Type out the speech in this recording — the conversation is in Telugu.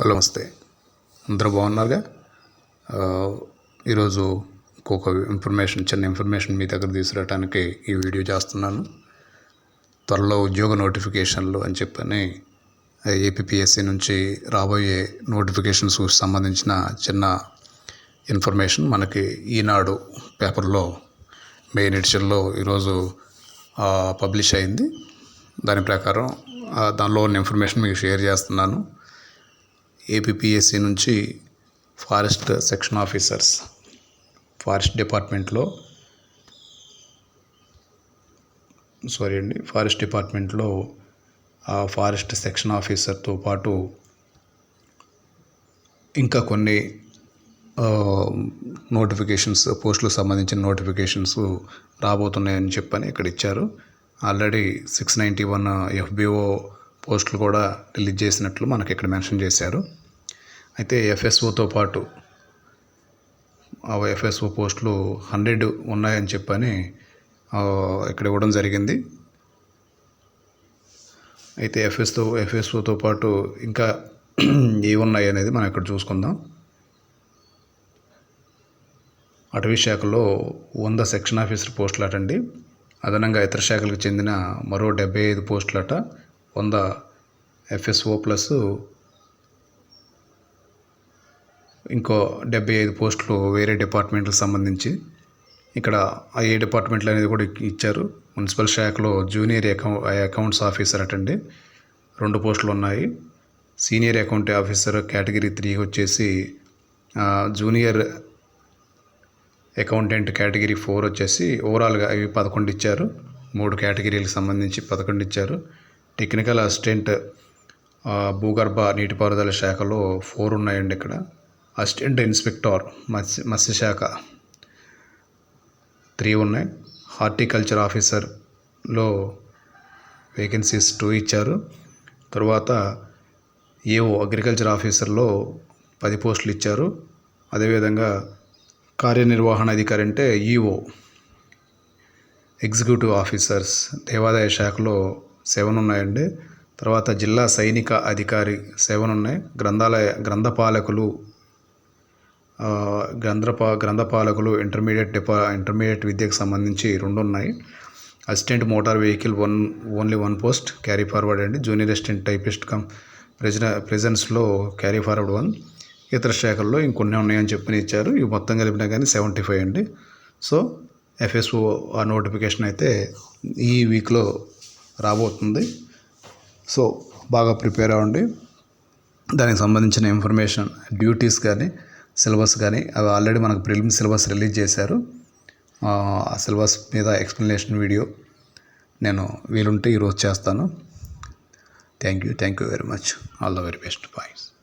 హలో నమస్తే. అందరూ బాగున్నారుగా? ఈరోజు ఇంకొక ఇన్ఫర్మేషన్ చిన్న ఇన్ఫర్మేషన్ మీ దగ్గర తీసుకురావడానికి ఈ వీడియో చేస్తున్నాను. త్వరలో ఉద్యోగ నోటిఫికేషన్లు అని చెప్పని ఏపీఎస్సి నుంచి రాబోయే నోటిఫికేషన్స్ సంబంధించిన చిన్న ఇన్ఫర్మేషన్ మనకి ఈనాడు పేపర్లో మెయిన్ ఎడిషన్లో ఈరోజు పబ్లిష్ అయింది. దాని ప్రకారం దానిలో ఉన్న ఇన్ఫర్మేషన్ మీకు షేర్ చేస్తున్నాను. ఏపీపీఎస్సీ నుంచి ఫారెస్ట్ సెక్షన్ ఆఫీసర్స్ ఫారెస్ట్ డిపార్ట్మెంట్లో సారీ అండి ఫారెస్ట్ డిపార్ట్మెంట్లో ఆ ఫారెస్ట్ సెక్షన్ ఆఫీసర్తో పాటు ఇంకా కొన్ని నోటిఫికేషన్స్ పోస్టులకు సంబంధించిన నోటిఫికేషన్స్ రాబోతున్నాయని చెప్పని ఇక్కడ ఇచ్చారు. Already six ninety one FBO పోస్టులు కూడా రిలీజ్ చేసినట్లు మనకి ఇక్కడ మెన్షన్ చేశారు. అయితే ఎఫ్ఎస్ఓతో పాటు ఆ ఎఫ్ఎస్ఓ పోస్టులు హండ్రెడ్ ఉన్నాయని చెప్పని ఇక్కడ ఇవ్వడం జరిగింది. అయితే ఎఫ్ఎస్తో ఎఫ్ఎస్ఓతో పాటు ఇంకా ఏవి ఉన్నాయి అనేది మనం ఇక్కడ చూసుకుందాం. అటవీ శాఖలో వంద సెక్షన్ ఆఫీసర్ పోస్టులు అటండి అదనంగా ఇతర శాఖలకు చెందిన మరో డెబ్బై ఐదు పోస్టులట వంద ఎఫ్ఎస్ఓ ప్లస్ ఇంకో డెబ్బై ఐదు పోస్టులు వేరే డిపార్ట్మెంట్లకు సంబంధించి ఇక్కడ ఏ డిపార్ట్మెంట్లు అనేది కూడా ఇచ్చారు. మున్సిపల్ శాఖలో జూనియర్ అకౌ అకౌంట్స్ ఆఫీసర్ అటండి రెండు పోస్టులు ఉన్నాయి. Senior account officer category three వచ్చేసి జూనియర్ అకౌంటెంట్ కేటగిరీ ఫోర్ వచ్చేసి ఓవరాల్గా అవి పదకొండు ఇచ్చారు. మూడు కేటగిరీలకు సంబంధించి పదకొండు ఇచ్చారు. టెక్నికల్ అసిస్టెంట్ భూగర్భ నీటిపారుదల శాఖలో ఫోర్ ఉన్నాయండి ఇక్కడ. అసిస్టెంట్ ఇన్స్పెక్టర్ మత్స్య మత్స్యశాఖ త్రీ ఉన్నాయి. హార్టికల్చర్ ఆఫీసర్లో వేకెన్సీస్ టూ ఇచ్చారు. తర్వాత ఏఓ అగ్రికల్చర్ ఆఫీసర్లో పది పోస్టులు ఇచ్చారు. అదేవిధంగా కార్యనిర్వహణ అధికారి అంటే ఈఓ ఎగ్జిక్యూటివ్ ఆఫీసర్స్ దేవాదాయ శాఖలో సెవెన్ ఉన్నాయండి. తర్వాత జిల్లా సైనిక అధికారి సెవెన్ ఉన్నాయి. గ్రంథాలయ గ్రంథపాలకులు గ్రంథపా గ్రంథపాలకులు ఇంటర్మీడియట్ డిపా ఇంటర్మీడియట్ విద్యకు సంబంధించి రెండు ఉన్నాయి assistant motor vehicle one only one post carry forward అండి జూనియర్ అసిస్టెంట్ టైపిస్ట్ కమ్ ప్రెజన ప్రెజెన్స్లో క్యారీ ఫార్వర్డ్ వన్. ఇతర శాఖల్లో ఇంకొన్ని ఉన్నాయని చెప్పని ఇచ్చారు. ఇవి మొత్తం కలిపినా కానీ సెవెంటీ ఫైవ్ అండి. సో ఎఫ్ఎస్ఓ ఆ నోటిఫికేషన్ అయితే ఈ వీక్లో రాబోతుంది. సో బాగా ప్రిపేర్ అవ్వండి. దానికి సంబంధించిన ఇన్ఫర్మేషన్ డ్యూటీస్ కానీ సిలబస్ కానీ అవి ఆల్రెడీ మనకు ప్రిలిమ్ సిలబస్ రిలీజ్ చేశారు. ఆ సిలబస్ మీద ఎక్స్ప్లెనేషన్ వీడియో నేను వీలుంటే ఈరోజు చేస్తాను. Thank you thank you very much. All the very best. Bye.